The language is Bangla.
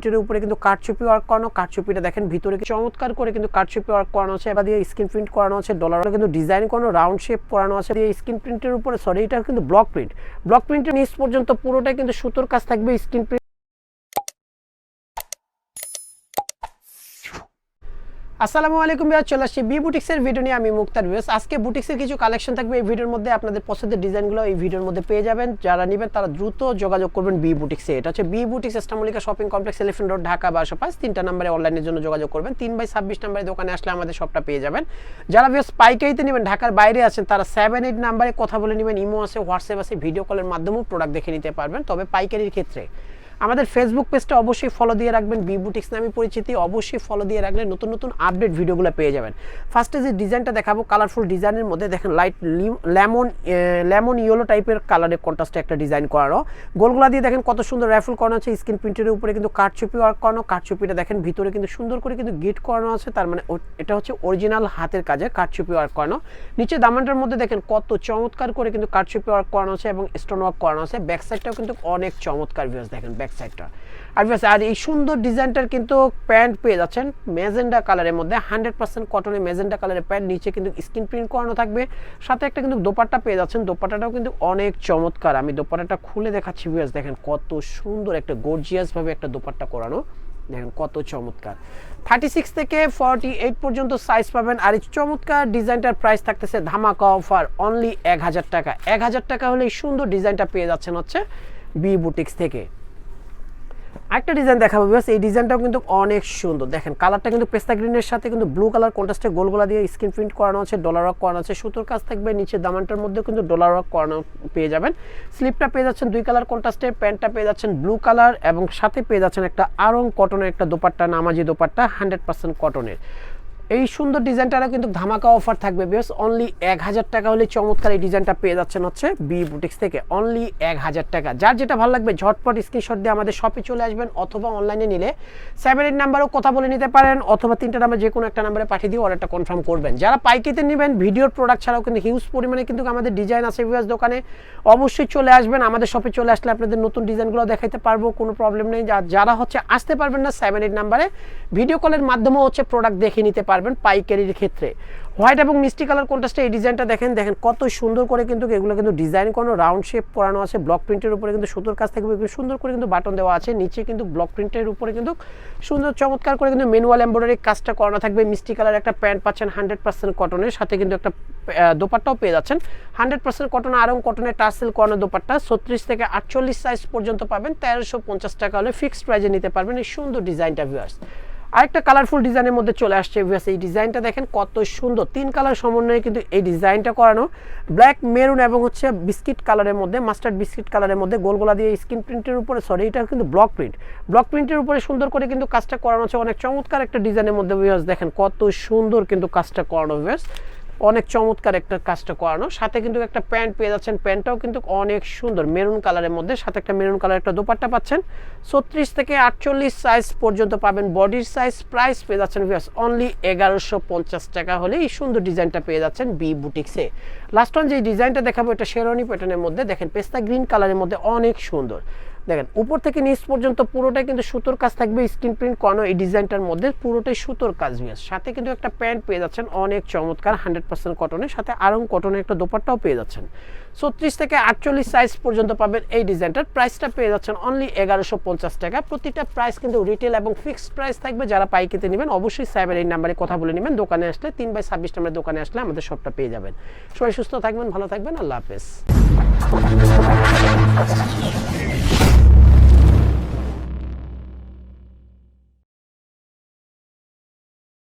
এটার উপরে কিন্তু কারচুপি ওয়ার্ক করানো, কারচুপিটা দেখেন ভিতরে চমৎকার করে কিন্তু কারচুপি ওয়ার্ক করানো আছে, এবার দিয়ে স্ক্রিন প্রিন্ট করানো আছে ডলার কিন্তু ডিজাইন করানো রাউন্ড শেপ করানো আছে, দিয়ে স্ক্রিন প্রিন্টের উপরে সরি এটা কিন্তু ব্লক প্রিন্ট ব্লক প্রিন্টের নিচ পর্যন্ত পুরোটাই কিন্তু সুতোর কাজ থাকবে স্ক্রিন প্রিন্ট আসসালামু আলাইকুম ভাইয়া চলে আসছি বি বুটিক্সের ভিডিও নিয়ে। আমি মুক্তার ভিউস আজকে বুটিক্সের কিছু কালেকশন থাকবে। এই ভিডিওর মধ্যে আপনাদের পছন্দের ডিজাইনগুলো এই ভিডিওর মধ্যে পেয়ে যাবেন। যারা নেবেন, তারা দ্রুত যোগাযোগ করবেন বি বুটিক্সে। এটা হচ্ছে B boutiques ইস্টামলিকা shopping complex elephant road Dhaka বারোশো পাঁচ। তিনটা নাম্বারে অনলাইনের জন্য যোগাযোগ করবেন। তিন বাই ছাব্বিশ নাম্বারে দোকানে আসলে আমাদের সবটা পেয়ে যাবেন। যারা ভিউস পাইকারিতে নেবেন, ঢাকার বাইরে আছেন, তারা সেভেন এইট নাম্বারে কথা বলে নেবেন। ইমো আছে, হোয়াটসঅ্যাপ আছে ভিডিও কলের মাধ্যমেও প্রোডাক্ট দেখে নিতে পারবেন। তবে পাইকারির ক্ষেত্রে আমাদের ফেসবুক পেজটা অবশ্যই ফলো দিয়ে রাখবেন বি বুটিক্স নামে পরিচিতি অবশ্যই ফলো দিয়ে রাখলে নতুন নতুন আপডেট ভিডিওগুলো পেয়ে যাবেন। ফার্স্টে যে ডিজাইনটা দেখাবো কালারফুল ডিজাইনের মধ্যে দেখেন লাইট লেমন লেমন ইয়েলো টাইপের কালারের কন্ট্রাস্টে একটা ডিজাইন করানো। গোলগুলা দিয়ে দেখেন কত সুন্দর র্যাফেল করানো আছে স্ক্রিন প্রিন্টের উপরে কিন্তু কাঠচুপি ওয়ার্ক করানো কাঠচুপিটা দেখেন ভিতরে কিন্তু সুন্দর করে কিন্তু গিট করানো আছে, তার মানে এটা হচ্ছে অরিজিনাল হাতের কাজে কাঠচুপি ওয়ার্ক করানো। নিচে দামানটার মধ্যে দেখেন কত চমৎকার করে কিন্তু কাঠচুপি ওয়ার্ক করানো আছে এবং স্টোন ওয়ার্ক করানো আছে। ব্যাক সাইডটাও কিন্তু অনেক চমৎকার ভিউস দেখেন ব্যাক সাইডটা আর ভিউয়ার্স, আর এই সুন্দর ডিজাইনটার কিন্তু প্যান্ট পেয়ে যাচ্ছেন মেজেন্ডা কালারের মধ্যে হান্ড্রেড পার্সেন্ট কটনের মেজেন্ডা কালারের প্যান্ট নিচে কিন্তু স্ক্রিন প্রিন্ট করানো থাকবে। সাথে একটা কিন্তু দোপাট্টা পেয়ে যাচ্ছেন দোপাট্টাটাও কিন্তু অনেক চমৎকার। আমি দোপাট্টাটা খুলে দেখাচ্ছি ভিউয়ার্স দেখেন কত সুন্দর একটা গর্জিয়াসভাবে একটা দোপাট্টা করানো। দেখেন কত চমৎকার। থার্টি সিক্স থেকে ফর্টি এইট পর্যন্ত সাইজ পাবেন আর এই চমৎকার ডিজাইনটার প্রাইস থাকতেছে ধামাকা অফার অনলি এক হাজার টাকা। এক হাজার টাকা হলে এই সুন্দর ডিজাইনটা পেয়ে যাচ্ছেন হচ্ছে বি বুটিক্স থেকে। আরেকটা ডিজাইন দেখাবো বিকজ এই ডিজাইনটাও কিন্তু অনেক সুন্দর। দেখেন কালারটা কিন্তু পেস্তা গ্রিনের সাথে কিন্তু ব্লু কালার কন্ট্রাস্টে গোলগোলা দিয়ে স্ক্রিন প্রিন্ট করানো আছে ডলার ওয়ার্ক করানো আছে, সুতোর কাজ থাকবে, নিচে দামানটার মধ্যে কিন্তু ডলার ওয়ার্ক করানো পেয়ে যাবেন। স্লিপটা পেয়ে যাচ্ছেন দুই কালার কন্ট্রাস্টে প্যান্টটা পেয়ে যাচ্ছেন ব্লু কালার এবং সাথে পেয়ে যাচ্ছেন একটা আরং কটনের একটা দোপাট্টা, নামাজি দোপাট্টা হান্ড্রেড পার্সেন্ট কটনের এই সুন্দর ডিজাইনটারও কিন্তু ধামাকা অফার থাকবে বেশ অনলি এক হাজার টাকা হলে চমৎকার এই ডিজাইনটা পেয়ে যাচ্ছেন হচ্ছে বি বুটিক্স থেকে। অনলি এক হাজার টাকা। যার যেটা ভালো লাগবে, ঝটপট স্ক্রিনশট দিয়ে আমাদের শপে চলে আসবেন, অথবা অনলাইনে নিলে সেভেন এইট নাম্বারও কথা বলে নিতে পারেন, অথবা তিনটা নাম্বার যে কোনো একটা নাম্বারে পাঠিয়ে দিয়ে অর্ডারটা কনফার্ম করবেন। যারা পাইকিতে নেবেন, ভিডিওর প্রোডাক্ট ছাড়াও কিন্তু হিউজ পরিমাণে কিন্তু আমাদের ডিজাইন আছে ভিউয়ার্স দোকানে, অবশ্যই চলে আসবেন। আমাদের শপে চলে আসলে আপনাদের নতুন ডিজাইনগুলো দেখাইতে পারব, কোনো প্রবলেম নেই। যারা হচ্ছে আসতে পারবেন না সেভেন এইট নাম্বারে ভিডিও কলের মাধ্যমেও হচ্ছে প্রোডাক্ট দেখে নিতে পারবেন। পাইকারির ক্ষেত্রে। হোয়াইট এবং মিষ্টি কালার কন্ট্রাস্টে এই ডিজাইনটা দেখেন দেখেন কত সুন্দর করে কিন্তু এগুলো কিন্তু ডিজাইন কোনো রাউন্ড শেপ করানো আছে ব্লক প্রিন্টের উপরে কিন্তু সুতোর কাছ থেকে সুন্দর করে কিন্তু বাটন দেওয়া আছে নিচে কিন্তু ব্লক প্রিন্টের উপরে কিন্তু সুন্দর চমৎকার করে কিন্তু ম্যানুয়াল এমব্রয়ডারি কাজটা করানো থাকবে। মিষ্টি কালার একটা প্যান্ট পাচ্ছেন হান্ড্রেড পার্সেন্ট কটনের সাথে কিন্তু একটা আহ, দোপাট্টাও পেয়ে যাচ্ছেন। হান্ড্রেড পার্সেন্ট কটন আরং কটনের টার্সেল করানো দোপাট্টা ছত্রিশ থেকে আটচল্লিশ সাইজ পর্যন্ত পাবেন তেরোশো পঞ্চাশ টাকা হলে ফিক্সড প্রাইজে নিতে পারবেন এই সুন্দর ডিজাইনটা ভিউয়ার্স আরেকটা কালারফুল ডিজাইনের মধ্যে চলে আসছে ভিউয়ার্স এই ডিজাইনটা দেখেন কত সুন্দর। তিন কালার সমন্বয়ে কিন্তু এই ডিজাইনটা করানো। ব্ল্যাক মেরুন এবং হচ্ছে বিস্কিট কালারের মধ্যে মাস্টার্ড বিস্কিট কালারের মধ্যে গোলগোলা দিয়ে স্ক্রিন প্রিন্টের উপরে সরি এটা কিন্তু ব্লক প্রিন্ট ব্লক প্রিন্টের উপরে সুন্দর করে কিন্তু কাজটা করানো হচ্ছে। অনেক চমৎকার একটা ডিজাইনের মধ্যে দেখেন কত সুন্দর কিন্তু কাজটা করানো অনেক চমৎকার একটা কাজটা করানো। সাথে কিন্তু একটা প্যান্ট পেয়ে যাচ্ছেন। প্যান্টটাও কিন্তু অনেক সুন্দর। মেরুন কালারের মধ্যে সাথে একটা মেরুন কালার একটা দোপাট্টা পাচ্ছেন। ছত্রিশ থেকে আটচল্লিশ সাইজ পর্যন্ত পাবেন। বডির সাইজ প্রাইস পেয়ে যাচ্ছেন ভিউয়ার্স অনলি এগারোশো পঞ্চাশ টাকা হলে এই সুন্দর ডিজাইনটা পেয়ে যাচ্ছেন বি বুটিক্সে লাস্ট অন যে ডিজাইনটা দেখাবো, এটা শেরনি প্যাটার্নের মধ্যে। দেখেন, পেস্তা গ্রিন কালারের মধ্যে অনেক সুন্দর। দেখেন, উপর থেকে নিচ পর্যন্ত পুরোটাই কিন্তু সুতোর কাজ থাকবে, স্ক্রিন প্রিন্ট করানো, এই ডিজাইনটার মধ্যে পুরোটাই সুতোর কাজ ভিউয়ার্স সাথে কিন্তু একটা প্যান্ট পেয়ে যাচ্ছেন, অনেক চমৎকার হান্ড্রেড পার্সেন্ট কটনের সাথে আরং কটনের একটা দোপাট্টাও পেয়ে যাচ্ছেন। ছত্রিশ থেকে আটচল্লিশ সাইজ পর্যন্ত পাবেন এই ডিজাইনটার। প্রাইসটা পেয়ে যাচ্ছেন অনলি এগারোশো পঞ্চাশ টাকা। প্রতিটা প্রাইস কিন্তু রিটেল এবং ফিক্সড প্রাইস থাকবে। যারা পাইকিতে নেবেন, অবশ্যই সাইবার এই নাম্বারে কথা বলে নেবেন। দোকানে আসলে তিন বাই ছাব্বিশ নাম্বারের দোকানে আসলে আমাদের সবটা পেয়ে যাবেন। সবাই সুস্থ থাকবেন, ভালো থাকবেন। আল্লাহ হাফেজ।